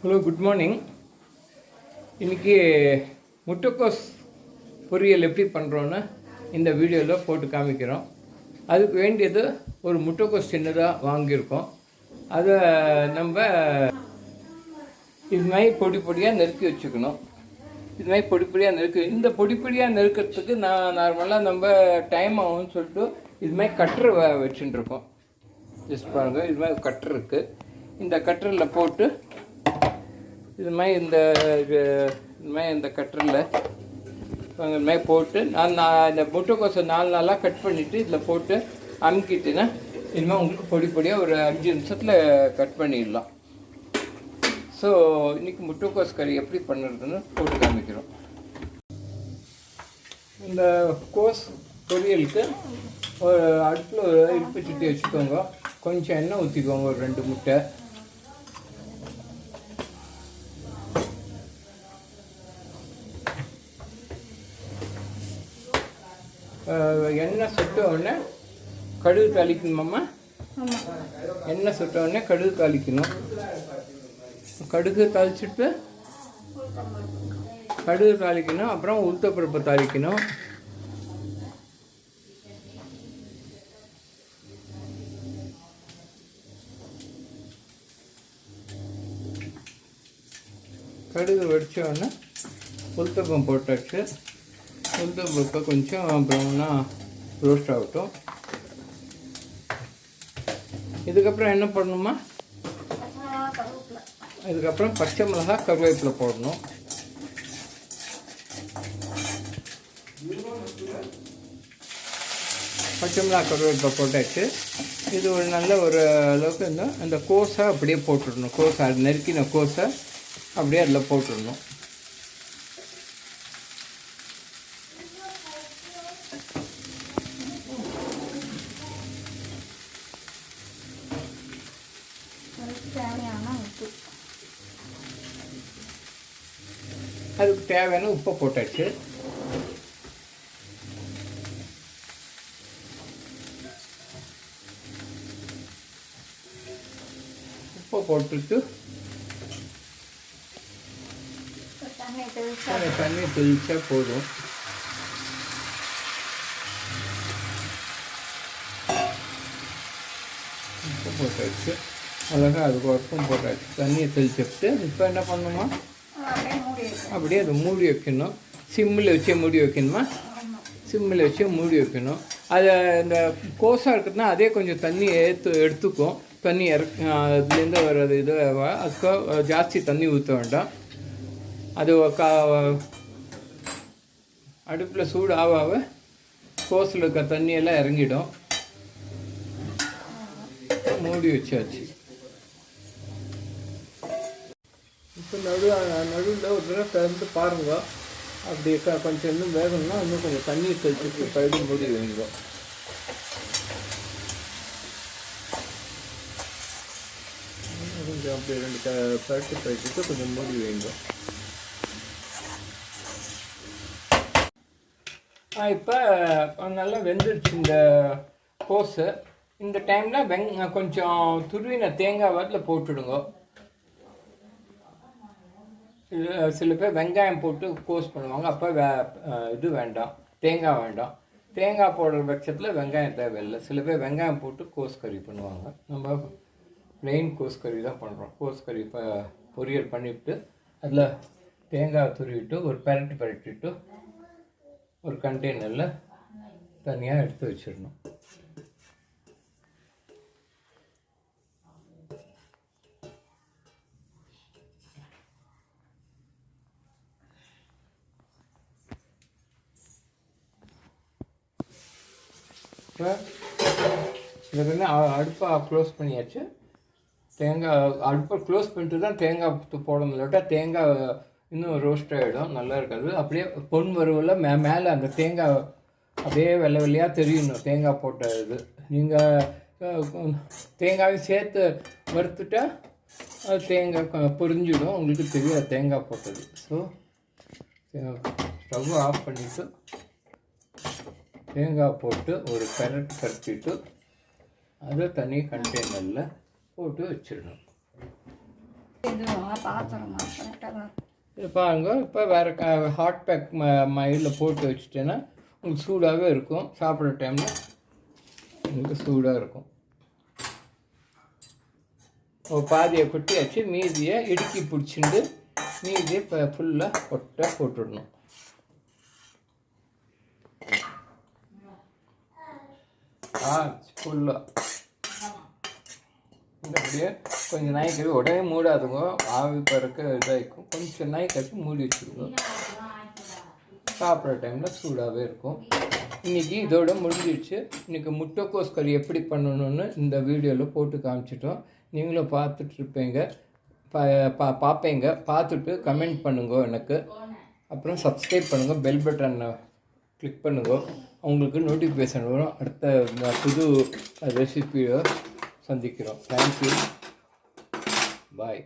Hello good morning இன்றைக்கி முட்டைக்கோஸ் பொரியல் எப்படி பண்ணுறோன்னு இந்த வீடியோவில் போட்டு காமிக்கிறோம். அதுக்கு வேண்டியது ஒரு முட்டைக்கோஸ் சின்னதாக வாங்கியிருக்கோம். அதை நம்ம இது மாதிரி பொடி பொடியாக நெருக்கி வச்சுக்கணும். இது மாதிரி பொடி பொடியாக நறுக்கு இந்த பொடி பொடியாக நெருக்கிறதுக்கு நான் நார்மலாக நம்ம டைம் ஆகும்னு சொல்லிட்டு இது மாதிரி கட்டர் வச்சுட்டு இருக்கோம் ஜஸ்ட் பாருங்கள் இது மாதிரி கட்டர் இருக்குது இந்த கட்டரில் போட்டு இது மாதிரி இந்த இது இது மாதிரி இந்த கட்டரில் இது மாதிரி போட்டு நான் நான் இந்த முட்டைக்கோசை நாலு நாளாக கட் பண்ணிவிட்டு இதில் போட்டு அமுக்கிட்டுன்னா இனிமேல் உங்களுக்கு பொடி பொடியாக ஒரு அஞ்சு நிமிஷத்தில் கட் பண்ணிடலாம். ஸோ இன்றைக்கி முட்டைக்கோஸ் கறி எப்படி பண்ணுறதுன்னு போட்டு காமிக்கிறோம். இந்த கோஸ் பொரியலுக்கு ஒரு அடுப்பில் ஒரு இடுப்பு சுட்டி வச்சுக்கோங்க. கொஞ்சம் எண்ணெய் ஊற்றிக்கோங்க ஒரு ரெண்டு முட்டை. எண்ணெய் சுட்ட உடனே கடுகு தாளிக்கணுமாம்மா எண்ணெய் சுட்ட உடனே கடுகு தாளிக்கணும். கடுகு தாளிச்சிட்டு கடுகு தாளிக்கணும் அப்புறம் உளுத்தப்பருப்பு தாளிக்கணும். கடுகு வெடிச்ச உடனே உளுத்தப்பம் போட்டாச்சு. உளுத்தப்பருப்பை கொஞ்சம் ப்ரௌனாக ரோஸ்ட் ஆகட்டும் இதுக்கப்புறம் என்ன பண்ணணுமா இதுக்கப்புறம் பச்சை மிளகாய் கருவேப்பிலை போடணும் பச்சை மிளகாய் கருவேப்பிலை போட்டாச்சு இது ஒரு நல்ல ஒரு அளவுக்கு இந்த அந்த கோஸை அப்படியே போட்டுடணும் கோஸை அது நெருக்கின கோஸை அப்படியே அதில் போட்டுடணும் தேவையான உப்பு? அதுக்கு தேவையான உப்பை போட்டாச்சு. உப்பை போட்டுட்டு தண்ணி தெளிச்சா போதும். உப்பு போட்டாச்சு. அழகாக அதுக்கு ஒர்க்கும் போட்டாச்சு. தண்ணியை தெளிச்சுட்டு இப்போ என்ன பண்ணணுமா? அப்படியே அதை மூடி வைக்கணும். சிம்மில் வச்சே மூடி வைக்கணுமா? சிம்மில் வச்சு மூடி வைக்கணும். அதை இந்த கோஸாக இருக்குதுன்னா அதே கொஞ்சம் தண்ணி ஏற்று எடுத்துக்கும். தண்ணி இறக் அதுலேருந்து வர்றது இது அதுக்கு ஜாஸ்தி தண்ணி ஊற்ற வேண்டாம். அது கா அடுப்பில் சூடு ஆக ஆக கோஸில் இருக்க தண்ணியெல்லாம் இறங்கிடும். மூடி வச்சாச்சு. இப்போ நடு நடுவில் ஒரு தடவை திறந்து பாருங்க. அப்படி க- கொஞ்சம் இன்னும் வேகணும்னா இன்னும் கொஞ்சம் தண்ணி தெளிச்சுட்டு கழுவி மூடி வைங்க. கொஞ்சம் அப்படி ரெண்டு க பரட்டு பரட்டிட்டு கொஞ்சம் மூடி வைங்க. இப்போ நல்லா வெந்துடுச்சு இந்த கோஸு. இந்த டைமில் வெங் கொஞ்சம் துருவின தேங்காய் வாட்டில் போட்டுடுங்க. சில பேர் வெங்காயம் போட்டு கோஸ் பண்ணுவாங்க. அப்போ வே இது வேண்டாம். தேங்காய் வேண்டாம். தேங்காய் போடுற பட்சத்தில் வெங்காயம் தேவையில்லை. சில பேர் வெங்காயம் போட்டு கோஸ் கறி பண்ணுவாங்க. நம்ம ப்ளெயின் கோஸ் கறி தான் பண்ணுறோம் கோஸ் கறி இப்போ பொரியல் பண்ணிவிட்டு அதில் தேங்காய் துருவிட்டு ஒரு பெரட்டு பெரட்டிட்டு ஒரு கண்டெய்னரில் தனியாக எடுத்து வச்சிடணும். இப்போ இதுக்கு வந்து அடுப்பை க்ளோஸ் பண்ணியாச்சு. தேங்காய் அடுப்பை க்ளோஸ் பண்ணிட்டு தான் தேங்காய் போடணும். இல்லாட்டா தேங்காய் இன்னும் ரோஸ்ட் ஆகிடும் நல்லா இருக்காது. அப்படியே பொன் வறுவலில் மே மேலே அந்த தேங்காய் அப்படியே வெள்ளை வெள்ளையாக தெரியணும் தேங்காய் போட்ட இது. நீங்கள் தேங்காயும் சேர்த்து வறுத்துட்டா அது தேங்காய் கொ- பொரிஞ்சிடும். உங்களுக்கு தெரியாது. தேங்காய் போட்டது. ஸோ ஸ்டவ் ஆஃப் பண்ணிவிட்டு தேங்காய் போட்டு ஒரு பெரட் கரைச்சிட்டு அதை தனி கண்டெய்னரில் போட்டு வச்சிடணும். இது பாருங்க இப்போ வேறு க ஹாட் பேக் ம மயிலில் போட்டு வச்சுட்டேன்னா உங்களுக்கு சூடாகவே இருக்கும். சாப்பிட்ற டைமில் உங்களுக்கு சூடாக இருக்கும். ஒரு பாதியை கொட்டியாச்சு மீதியை இடுக்கி பிடிச்சிட்டு மீதியை இப்போ ஃபுல்லாக கொட்டை போட்டுடணும். ஆ. ஃபுல்லாக இந்த அப்படியே கொஞ்சம் நாய் கழுவி உடனே மூடாதுங்க. ஆவி பறக்க இதாகிக்கும் கொஞ்சம் நாய் கழிச்சு மூடி வச்சுருக்கோம் சாப்பிட்ற டைமில் சூடாகவே இருக்கும். இன்றைக்கி இதோட முடிஞ்சிடுச்சு இன்றைக்கி முட்டைக்கோஸ் கறி எப்படி பண்ணணும்னு இந்த வீடியோவில் போட்டு காமிச்சிட்டோம். நீங்களும் பார்த்துட்டு இருப்பீங்க பா பார்ப்பீங்க. பார்த்துட்டு கமெண்ட் பண்ணுங்க எனக்கு. அப்புறம் சப்ஸ்கிரைப் பண்ணுங்கள் பெல் பட்டனை கிளிக் பண்ணுங்கள் உங்களுக்கு நோட்டிஃபிகேஷன் வரும். அடுத்த புது ரெசிபியை சந்திக்கிறோம். Thank you bye